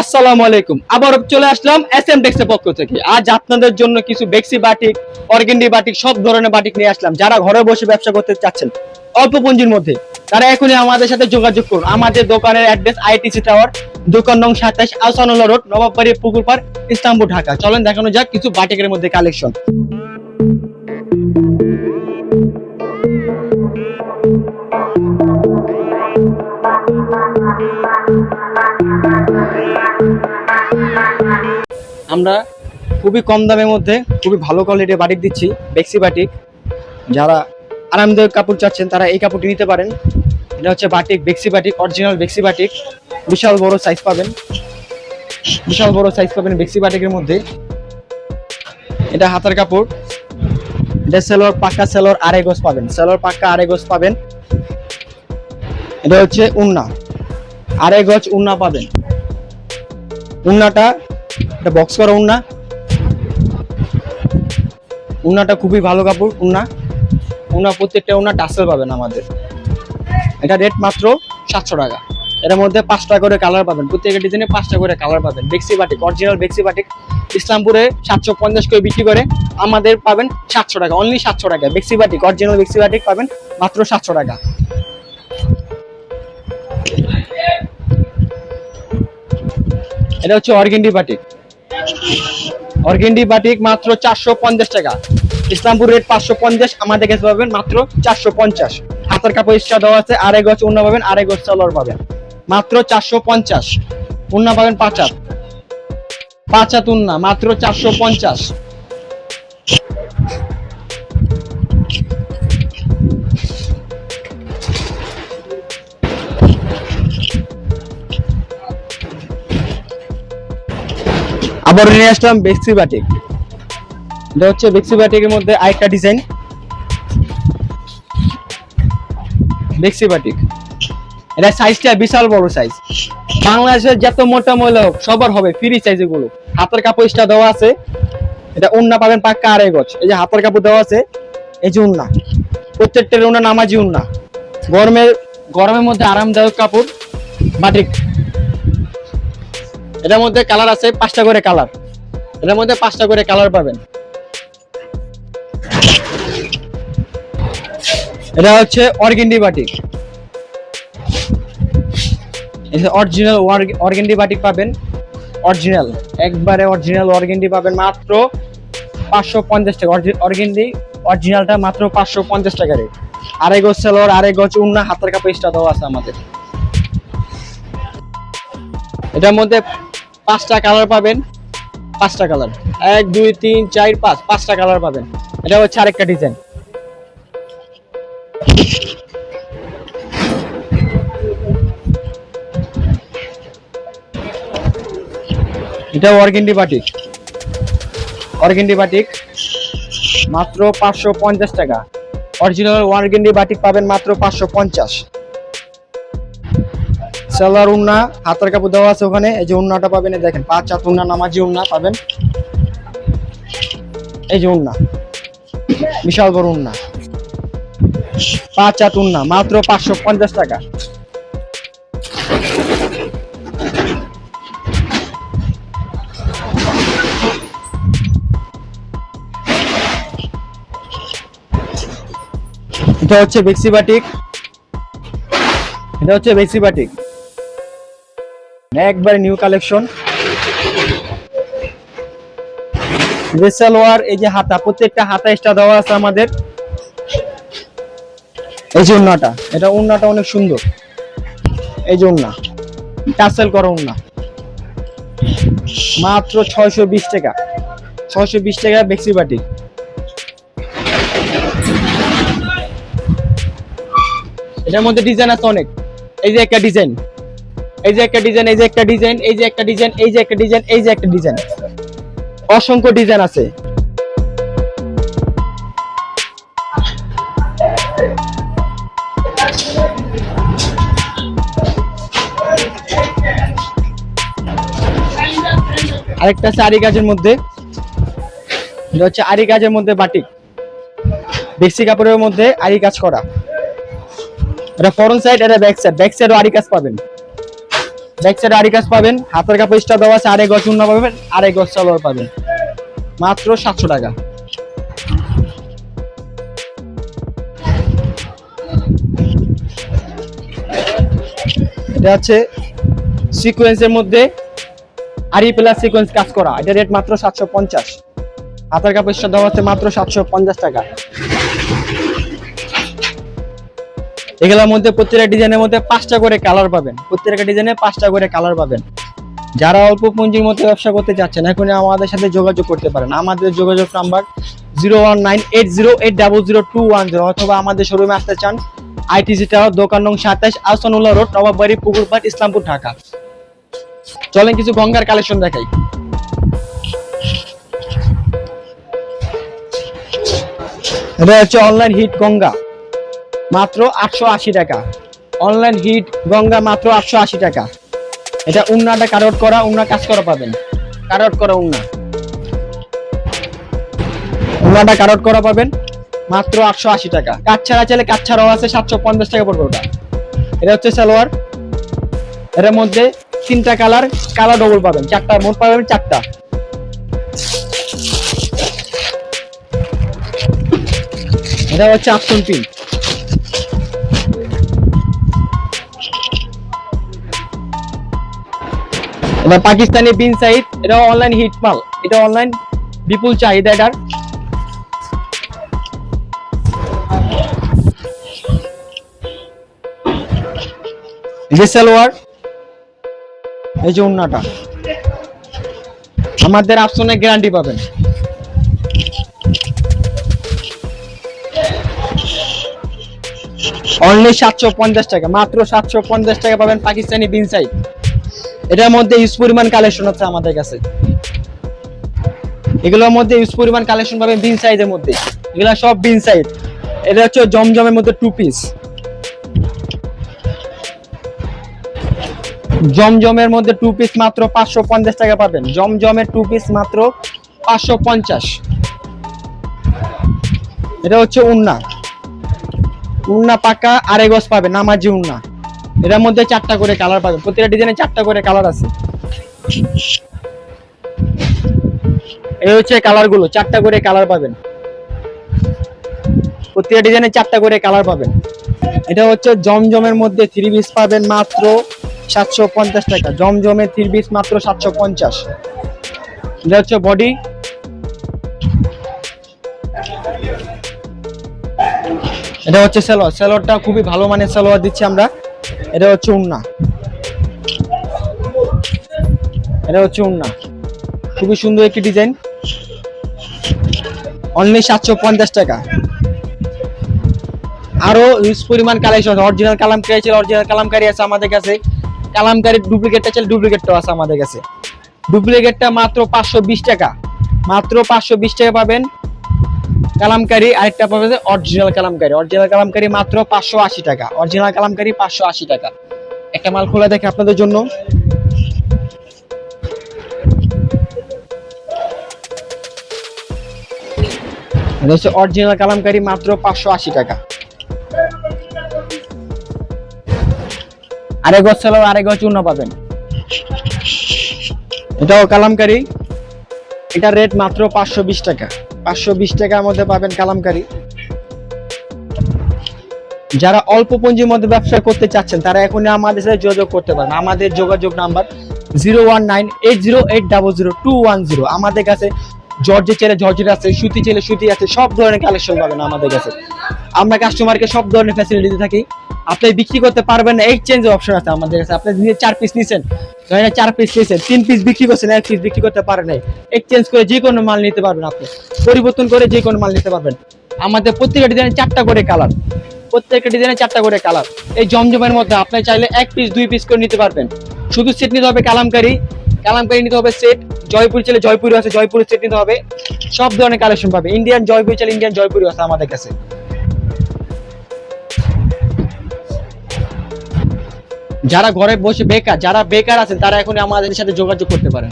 আসসালামু আলাইকুম। আবার চলে আসলাম এস এম টেক্সের পক্ষ থেকে। আজ আপনাদের জন্য কিছু বেক্সি বাটিক অর্গেন্ডি বাটিক সব ধরনের বাটিক নিয়ে আসলাম। যারা ঘরে বসে ব্যবসা করতে চাচ্ছেন, অল্প পুঁজির মধ্যে, তারা এখনই আমাদের সাথে যোগাযোগ করুন। আমাদের দোকানের অ্যাড্রেস আইটিসি টাওয়ার দোকান নং সাতাশ আহসানুল্লাহ রোড, নবাববাড়ি, পুকুর পাড়, ইস্তাম্বুল, ঢাকা। চলেন দেখানো যাক কিছু বাটিকের মধ্যে কালেকশন আমরা খুবই কম দামের মধ্যে খুবই ভালো কোয়ালিটির বাটিক দিচ্ছি বেক্সি বাটিক যারা আরামদায়ক কাপড় চাচ্ছেন, তারা এই কাপড়টি নিতে পারেন। এটা হচ্ছে বাটিক বেক্সি বাটিক অরিজিনাল বেক্সি বাটিক বিশাল বড় সাইজ পাবেন। বিশাল বড় সাইজ পাবেন বেক্সি বাটিকের মধ্যে। এটা হাতার কাপড়। এটা সেলোর পাক্কা সেলোর আড়াই গোজ পাবেন। সেলোর পাক্কা আড়াই গোজ পাবেন। এটা হচ্ছে উন্না। আড়াই গজ উন্না পাবেন। উন্নাটা এটা বক্স করা উন্না। উন্নাটা খুবই ভালো কাপড়, উন্না। উন্না প্রত্যেকটা উন্না টাসেল পাবেন আমাদের। এটা রেট মাত্র সাতশো টাকা। এর মধ্যে পাঁচটা করে কালার পাবেন। প্রত্যেকটা ডিজাইনে পাঁচটা করে কালার পাবেন। বেক্সি বাটিক অরিজিনাল বেক্সি বাটিক ইসলামপুরে সাতশো পঞ্চাশ করে বিক্রি করে আমাদের পাবেন সাতশো টাকা। অনলি সাতশো টাকা বেক্সি বাটিক অরিজিনাল বেক্সি বাটিক পাবেন মাত্র সাতশো টাকা। এটা হচ্ছে অর্গেন্ডি বাটিক। অর্গেন্ডি বাটিক মাত্র চারশো পঞ্চাশ টাকা। ইসলামপুর রেট পাঁচশো পঞ্চাশ, আমাদের কাছে পাবেন মাত্র চারশো পঞ্চাশ। হাতের কাপড় ইচ্ছা দেওয়া আছে, আড়াই গছ উন্না পাবেন, আড়াই গছ সালোয়ার পাবেন। মাত্র চারশো পঞ্চাশ, উন্না পাবেন পাঁচ হাত। পাঁচ হাত উন্না, মাত্র চারশো পঞ্চাশ। আবার নিয়ে আসলাম বেক্সি বাটিক এটা হচ্ছে বেক্সি বাটিকের মধ্যে আরেকটা ডিজাইন বেক্সি বাটিক এটা সাইজটা বিশাল বড় সাইজ বাংলাদেশের যত মোটা মহিলা হোক, সবার হবে ফ্রি সাইজ এগুলো। হাতের কাপড় ইস্টা দেওয়া আছে। এটা উন্না পাবেন পাক্কা আড়াই গজ। এই যে হাতের কাপড় দেওয়া আছে, এই যে উন্না। প্রত্যেকটা উন্না নামাজি উন্না। গরমের গরমের মধ্যে আরামদায়ক কাপড়। বাটিক এটার মধ্যে কালার আছে পাঁচটা করে কালার এটার মধ্যে পাঁচটা করে কালার পাবেন। এটা হচ্ছে organdy batik. Original organdy batik পাবেন। অরিজিনাল একবারে অরিজিনাল অর্গেন্ডি পাবেন মাত্র পাঁচশো পঞ্চাশ টাকা। অর্গেন্ডি অরিজিনালটা মাত্র পাঁচশো পঞ্চাশ টাকা রেট। আড়াই গজ সেলোর আড়াই গজ উন্না। হাতের কাপড় এক্সট্রা দেওয়া আছে আমাদের। এটার মধ্যে পাঁচটা কালার পাবেন। পাঁচটা কালার এক, দুই, তিন, চার, পাঁচ, পাঁচটা কালার পাবেন। এটা হচ্ছে আরেকটা ডিজাইন এটা অর্গেন্ডি বাটিক অর্গেন্ডি বাটিক মাত্র পাঁচশো পঞ্চাশ টাকা। অরিজিনাল অর্গেন্ডি বাটিক পাবেন মাত্র পাঁচশো পঞ্চাশ। সেলার উন্না, হাতের কাপড় দেওয়া আছে ওখানে। এই যে উন্নাটা পাবেন দেখেন, পাঁচ হাত উন্না, নামাজি উন্না পাবেন। এই যে উন্না, বিশাল বড় উন্না। পাঁচ হাত উন্না, মাত্র পাঁচশো পঞ্চাশ টাকা। এটা হচ্ছে বেক্সি বাটিক। এটা হচ্ছে বেক্সি বাটিক। একবারে নিউ কালেকশন সালোয়ার এই যে হাতা, প্রত্যেকটা হাতা এক্সট্রা দেওয়া আছে আমাদের। এই যে উন্নাটা, এটা উন্নাটা অনেক সুন্দর। এই যে উন্না টাসেল করা উন্না। মাত্র ছয়শো বিশ টাকা। ছয়শো বিশ টাকা বেক্সি বাটি। এটার মধ্যে ডিজাইন আছে অনেক। এই যে একটা ডিজাইন এই যে একটা ডিজাইন, এই যে একটা ডিজাইন, এই যে একটা ডিজাইন, এই যে একটা ডিজাইন, এই যে একটা ডিজাইন। অসংখ্য ডিজাইন আছে। আরেকটা আছে আরি কাজের মধ্যে। হচ্ছে আরি কাজের মধ্যে বাটিক বেশি কাপড়ের মধ্যে আরি কাজ করা। এটা ফরন সাইড এটা ব্যাক সাইড ব্যাক সাইডও আরি কাজ পাবেন। ব্যাক সাইডে আরি কাজ পাবেন, হাতের কাপড় স্টার দেওয়া আছে আড়াই গজ উন্না পাবেন আড়াই গজ সালোয়ার পাবেন। মাত্র সাতশো টাকা। এটা হচ্ছে সিকোয়েন্সের মধ্যে আরি প্লাস সিকোয়েন্স কাজ করা। এটা রেট মাত্র সাতশো পঞ্চাশ। হাতের কাপড় স্টার দেওয়া হচ্ছে মাত্র সাতশো পঞ্চাশ টাকা। এগুলোর মধ্যে প্রত্যেকটা ডিজাইনের মধ্যে পাঁচটা করে কালার পাবেন। প্রত্যেকটা ডিজাইনে পাঁচটা করে কালার পাবেন। যারা অল্প পুঁজির মধ্যে ব্যবসা করতে চাচ্ছেন এখন আমাদের সাথে যোগাযোগ করতে পারেন। আমাদের যোগাযোগ number zero one nine eight zero eight double zero two one zero অথবা আমাদের শোরুমে আসতে চান আইটিসি টাওয়ার দোকান নং সাতাশ আহসানুল্লাহ রোড, নবাববাড়ি পুকুরপাট ইসলামপুর, ঢাকা। চলেন কিছু গঙ্গার কালেকশন দেখাই। এটা হচ্ছে অনলাইন হিট গঙ্গা। মাত্র আটশো আশি টাকা। অনলাইন হিট গঙ্গা মাত্র আটশো আশি টাকা। এটা উন্নাটা কারট করা, উন্না কাজ করা পাবেন। কারট করা উন্না। উন্নাটা কারট করা পাবেন, মাত্র আটশো আশি টাকা। কাঠ ছাড়া চাইলে কাঠ ছাড়াও আছে, সাতশো পঞ্চাশ টাকা পড়বে ওটা। এটা হচ্ছে সালোয়ার। এর মধ্যে তিনটা কালার কালার ডবল পাবেন। চারটা, মোট পাবেন চারটা। এটা হচ্ছে আফসন পিন এবার পাকিস্তানি বিন সাইড এটা অনলাইন হিট মাল। এটা অনলাইন বিপুল চাহিদা এটার। যে সালোয়ার, এই যে উন্নাটা। আমাদের আফসনের গ্যারান্টি পাবেন। অনলি সাতশো পঞ্চাশ টাকা, মাত্র সাতশো পঞ্চাশ টাকা পাবেন পাকিস্তানি বিন সাইড এটার মধ্যে ইউজ পরিমাণ কালেকশন হচ্ছে আমাদের কাছে। এগুলোর মধ্যে ইউজ পরিমাণ কালেকশন পাবেন বিন সাইজের মধ্যে। এগুলা সব বিন সাইজ এটা হচ্ছে জমজমের মধ্যে টু পিস জমজমের মধ্যে টু পিস মাত্র পাঁচশো পঞ্চাশ টাকা পাবেন। জমজমের টু পিস মাত্র পাঁচশো পঞ্চাশ। এটা হচ্ছে উন্না। উন্না পাকা আড়াই গজ পাবেন, নামাজি উন্না। এটার মধ্যে চারটা করে কালার পাবেন প্রতিটা ডিজাইনে চারটা করে কালার আছে। এই হচ্ছে কালারগুলো, চারটা করে কালার পাবেন। প্রতিটা ডিজাইনে চারটা করে কালার পাবেন। এটা হচ্ছে জমজমের মধ্যে থ্রি পিস পাবেন মাত্র সাতশো পঞ্চাশ টাকা। জমজমে থ্রি পিস মাত্র সাতশো পঞ্চাশ। এটা হচ্ছে বডি এটা হচ্ছে সালোয়ার। সালোয়ারটা খুবই ভালো মানের সালোয়ার দিচ্ছি আমরা। এটা হচ্ছে উন্না। এটা হচ্ছে উন্না। খুবই সুন্দর একটি ডিজাইন। অনলি সাতশো পঞ্চাশ টাকা। আরও ইউজ পরিমাণ কালেকশন অরিজিনাল কালামকারি আছে অরিজিনাল কালামকারি আছে আমাদের কাছে। কালামকারির ডুপ্লিকেটটা চাইলে ডুপ্লিকেটটাও আছে আমাদের কাছে। ডুপ্লিকেটটা মাত্র পাঁচশো বিশ টাকা। মাত্র পাঁচশো বিশ টাকা পাবেন কালামকারি আরেকটা পাবে যে অরিজিনাল কালামকারি। অরিজিনাল কালামকারি মাত্র পাঁচশো আশি টাকা। অরিজিনাল কালামকারি পাঁচশো আশি টাকা। একটা মাল খোলা দেখে আপনাদের জন্য। হচ্ছে অরিজিনাল কালামকারি মাত্র পাঁচশো আশি টাকা। আরেক চালাও আরেক গজ চূর্ণ পাবেন। এটাও কালামকারি। এটা রেট মাত্র পাঁচশো বিশ টাকা। পাঁচশো বিশ টাকার মধ্যে পাবেন কালামকারি। যারা অল্প পুঁজির মধ্যে ব্যবসা করতে চাচ্ছেন, তারা এখনই আমাদের সাথে যোগাযোগ করতে পারেন। আমাদের যোগাযোগ নাম্বার জিরো আমাদের কাছে জর্জের ছেলে জর্জের আছে, সুতি ছেলে সুতি আছে, সব ধরনের কালেকশন পাবেন আমাদের কাছে। আমরা কাস্টমারকে সব ধরনের ফ্যাসিলিটি থাকি। আপনি বিক্রি করতে পারবেন না এক্সচেঞ্জ অপশন আছে আমাদের কাছে। আপনি যদি চার পিস নিছেন চার পিস নিয়েছেন তিন পিস বিক্রি করছেন, এক পিস বিক্রি করতে পারেন নাই। এক্সচেঞ্জ করে যে কোনো মাল নিতে পারবেন আপনি। পরিবর্তন করে যে কোনো মাল নিতে পারবেন। আমাদের প্রত্যেকটা ডিজাইনে চারটা করে কালার প্রত্যেকটা ডিজাইনে চারটা করে কালার এই জমজমের মধ্যে আপনি চাইলে এক পিস দুই পিস করে নিতে পারবেন। শুধু সেট নিতে হবে কালামকারি। কালামকারি নিতে হবে সেট জয়পুর চাইলে জয়পুরি আছে, জয়পুরের সেট নিতে হবে। সব ধরনের কালেকশন পাবে। ইন্ডিয়ান জয়পুরি চাইলে ইন্ডিয়ান জয়পুরি আছে আমাদের কাছে। যারা ঘরে বসে বেকার যারা বেকার আছেন তারা এখন আমাদের সাথে যোগাযোগ করতে পারেন।